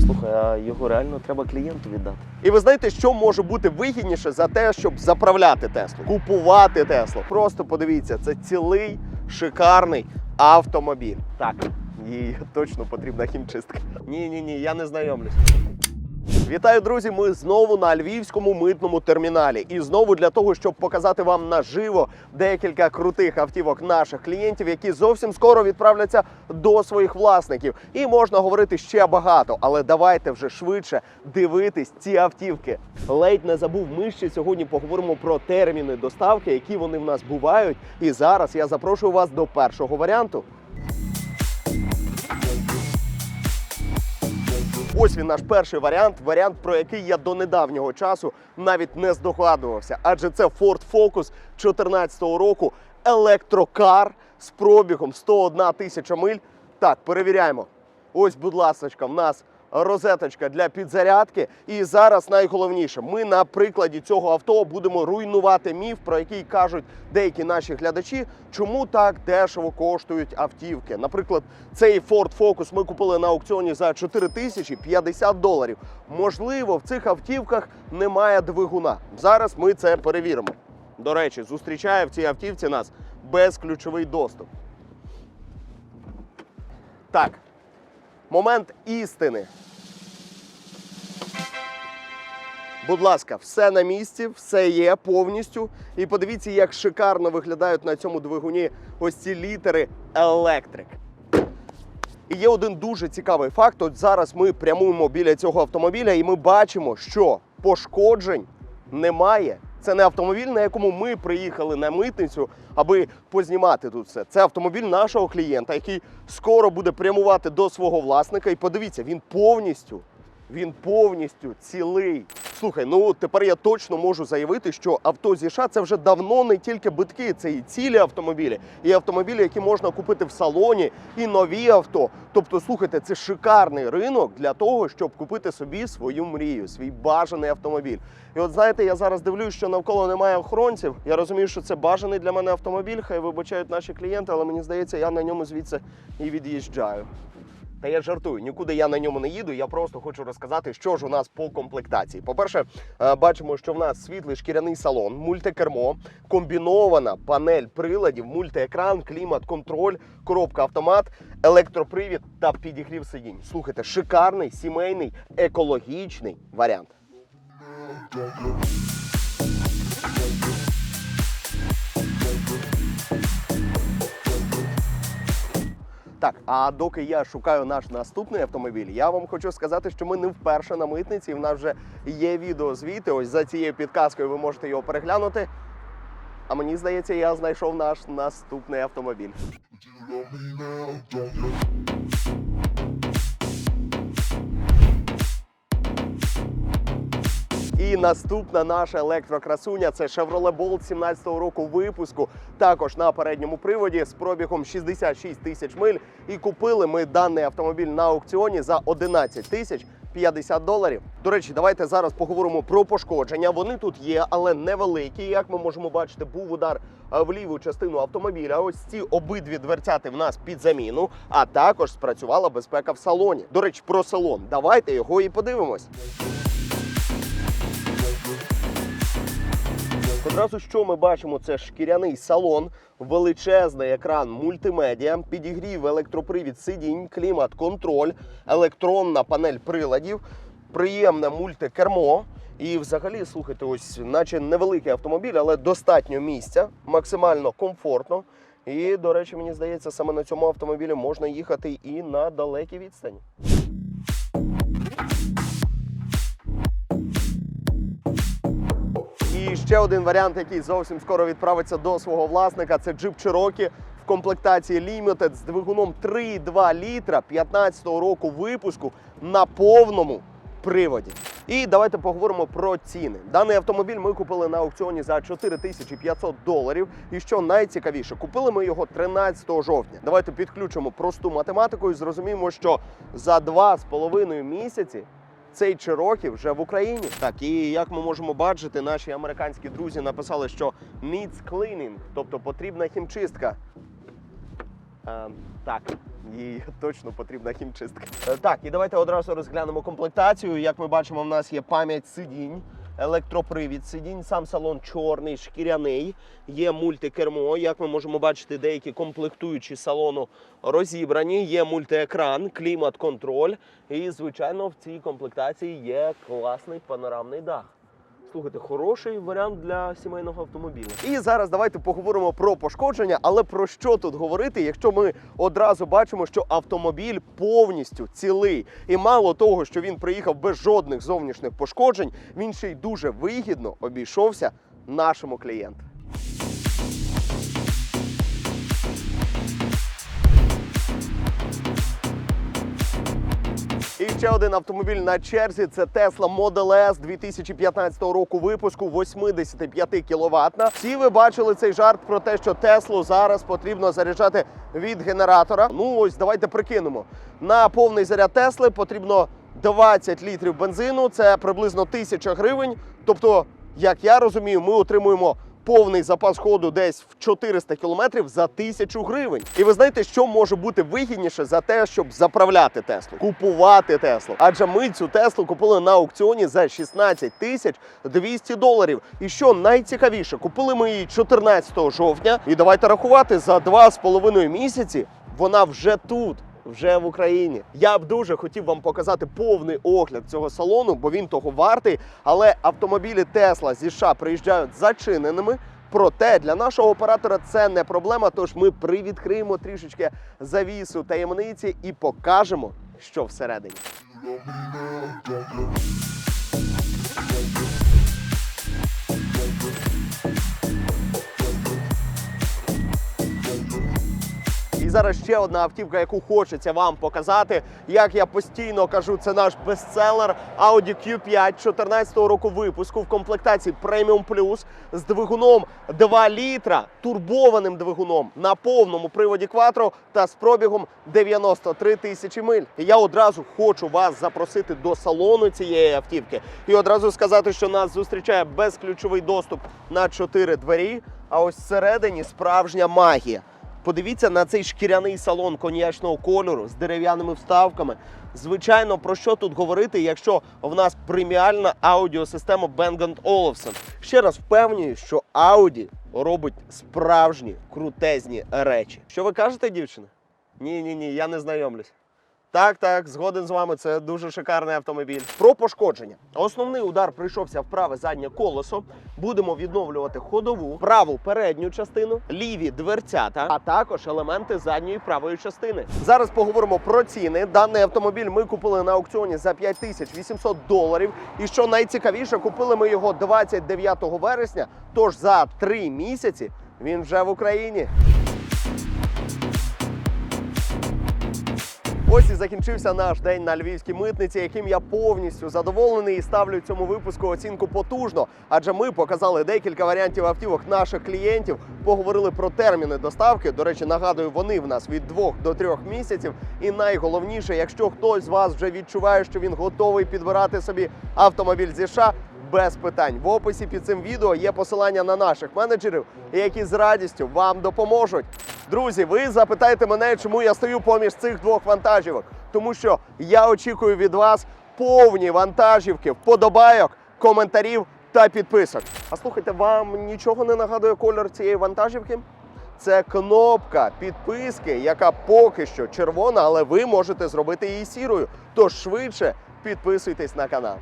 Слухай, а його реально треба клієнту віддати. І ви знаєте, що може бути вигідніше за те, щоб заправляти Теслу, купувати Теслу. Просто подивіться, це цілий шикарний автомобіль. Так, їй точно потрібна хімчистка. Ні, ні, ні, я не знайомлюсь. Вітаю, друзі! Ми знову на львівському митному терміналі. І знову для того, щоб показати вам наживо декілька крутих автівок наших клієнтів, які зовсім скоро відправляться до своїх власників. І можна говорити ще багато, але давайте вже швидше дивитись ці автівки. Ледь не забув. Ми ще сьогодні поговоримо про терміни доставки, які вони в нас бувають. І зараз я запрошую вас до першого варіанту. Ось він наш перший варіант, варіант, про який я до недавнього часу навіть не здогадувався. Адже це Ford Focus 2014 року, електрокар з пробігом 101 тисяча миль. Так, перевіряємо. Ось, будь ласка, в нас розеточка для підзарядки. І зараз найголовніше, ми на прикладі цього авто будемо руйнувати міф, про який кажуть деякі наші глядачі, чому так дешево коштують автівки. Наприклад, цей Ford Focus ми купили на аукціоні за 4 тисячі 50 доларів. Можливо, в цих автівках немає двигуна. Зараз ми це перевіримо. До речі, зустрічає в цій автівці нас безключовий доступ. Так, момент істини. Будь ласка, все на місці, все є повністю. І подивіться, як шикарно виглядають на цьому двигуні ось ці літери електрик. І є один дуже цікавий факт. От зараз ми прямуємо біля цього автомобіля, і ми бачимо, що пошкоджень немає. Це не автомобіль, на якому ми приїхали на митницю, аби познімати тут все. Це автомобіль нашого клієнта, який скоро буде прямувати до свого власника. І подивіться, він повністю, він повністю цілий. Слухай, ну тепер я точно можу заявити, що авто зі США це вже давно не тільки битки, це і цілі автомобілі, і автомобілі, які можна купити в салоні, і нові авто. Тобто, слухайте, це шикарний ринок для того, щоб купити собі свою мрію, свій бажаний автомобіль. І от знаєте, я зараз дивлюсь, що навколо немає охоронців. Я розумію, що це бажаний для мене автомобіль. Хай вибачають наші клієнти, але мені здається, я на ньому звідси і від'їжджаю. Та я жартую, нікуди я на ньому не їду. Я просто хочу розказати, що ж у нас по комплектації. По-перше, е, бачимо, що в нас світлий шкіряний салон, мультикермо, комбінована панель приладів, мультиекран, клімат-контроль, коробка автомат, електропривід та підігрів сидінь. Слухайте, шикарний, сімейний, екологічний варіант. Так, а доки я шукаю наш наступний автомобіль, я вам хочу сказати, що ми не вперше на митниці. В нас вже є відеозвіти. Ось за цією підказкою ви можете його переглянути. А мені здається, я знайшов наш наступний автомобіль. І наступна наша електрокрасуня це Chevrolet Bolt 17-го року випуску. Також на передньому приводі з пробігом 66 тисяч миль. І купили ми даний автомобіль на аукціоні за 11 тисяч 50 доларів. До речі, давайте зараз поговоримо про пошкодження. Вони тут є, але невеликі. Як ми можемо бачити, був удар е, в ліву частину автомобіля. Ось ці обидві дверцяти в нас під заміну, а також спрацювала безпека в салоні. До речі, про салон. Давайте його і подивимось. Одразу що ми бачимо, це шкіряний салон, величезний екран мультимедіа, підігрів, електропривід сидінь, клімат, контроль, електронна панель приладів, приємне мультикермо. І взагалі, слухайте, ось, наче невеликий автомобіль, але достатньо місця, максимально комфортно. І, до речі, мені здається, саме на цьому автомобілі можна їхати і на далекі відстані. І ще один варіант, який зовсім скоро відправиться до свого власника, це Jeep Cherokee в комплектації Limited з двигуном 3,2 літра 15-го року випуску на повному приводі. І давайте поговоримо про ціни. Даний автомобіль ми купили на аукціоні за 4500 доларів. І що найцікавіше, купили ми його 13 жовтня. Давайте підключимо просту математику і зрозуміємо, що за 2,5 місяці цей Чирокі вже в Україні. Так, і як ми можемо бачити, наші американські друзі написали, що needs cleaning, тобто потрібна хімчистка. Е, так, їй точно потрібна хімчистка. Е, так, і давайте одразу розглянемо комплектацію. Як ми бачимо, в нас є пам'ять сидінь, електропривід сидінь, сам салон чорний, шкіряний, є мультикермо. Як ми можемо бачити, деякі комплектуючі салону розібрані, є мультиекран, клімат-контроль. І, звичайно, в цій комплектації є класний панорамний дах. Слухайте, хороший варіант для сімейного автомобіля. І зараз давайте поговоримо про пошкодження. Але про що тут говорити, якщо ми одразу бачимо, що автомобіль повністю цілий. І мало того, що він приїхав без жодних зовнішніх пошкоджень, він ще й дуже вигідно обійшовся нашому клієнту. Ще один автомобіль на черзі це Tesla Model S 2015 року випуску 85 кВт. Всі ви бачили цей жарт про те, що Теслу зараз потрібно заряджати від генератора. Ну ось давайте прикинемо. На повний заряд Тесли потрібно 20 літрів бензину, це приблизно 1000 гривень. Тобто, як я розумію, ми отримуємо повний запас ходу десь в 400 кілометрів за 1000 гривень. І ви знаєте, що може бути вигідніше за те, щоб заправляти Теслу, купувати Теслу. Адже ми цю Теслу купили на аукціоні за 16 тисяч 200 доларів. І що найцікавіше, купили ми її 14 жовтня. І давайте рахувати за 2,5 місяці. Вона вже тут. Вже в Україні я б дуже хотів вам показати повний огляд цього салону, бо він того вартий. Але автомобілі Tesla зі США приїжджають зачиненими. Проте для нашого оператора це не проблема. Тож ми привідкриємо трішечки завісу таємниці і покажемо, що всередині. Зараз ще одна автівка, яку хочеться вам показати. Як я постійно кажу, це наш бестселер Audi Q5 14 року випуску в комплектації Premium Plus з двигуном 2 літра, турбованим двигуном на повному приводі Quattro та з пробігом 93 тисячі миль. Я одразу хочу вас запросити до салону цієї автівки і одразу сказати, що нас зустрічає безключовий доступ на 4 двері. А ось всередині справжня магія. Подивіться на цей шкіряний салон коньячного кольору з дерев'яними вставками. Звичайно, про що тут говорити, якщо в нас преміальна аудіосистема Bang Olufsen. Ще раз впевнюю, що Audi робить справжні крутезні речі. Що ви кажете, дівчина? Ні, ні, ні, я не знайомлюсь. Так, так, згоден з вами. Це дуже шикарний автомобіль. Про пошкодження. Основний удар прийшовся в праве заднє колесо. Будемо відновлювати ходову, праву передню частину, ліві дверцята, а також елементи задньої правої частини. Зараз поговоримо про ціни. Даний автомобіль ми купили на аукціоні за 5800 доларів. І що найцікавіше, купили ми його 29 вересня. Тож за три місяці він вже в Україні. Ось і закінчився наш день на львівській митниці, яким я повністю задоволений і ставлю цьому випуску оцінку потужно. Адже ми показали декілька варіантів автівок наших клієнтів, поговорили про терміни доставки. До речі, нагадую, вони в нас від двох до трьох місяців. І найголовніше, якщо хтось з вас вже відчуває, що він готовий підбирати собі автомобіль зі США, без питань. В описі під цим відео є посилання на наших менеджерів, які з радістю вам допоможуть. Друзі, ви запитаєте мене, чому я стою поміж цих двох вантажівок. Тому що я очікую від вас повні вантажівки, вподобайок, коментарів та підписок. А слухайте, вам нічого не нагадує кольор цієї вантажівки? Це кнопка підписки, яка поки що червона, але ви можете зробити її сірою. Тож швидше підписуйтесь на канал.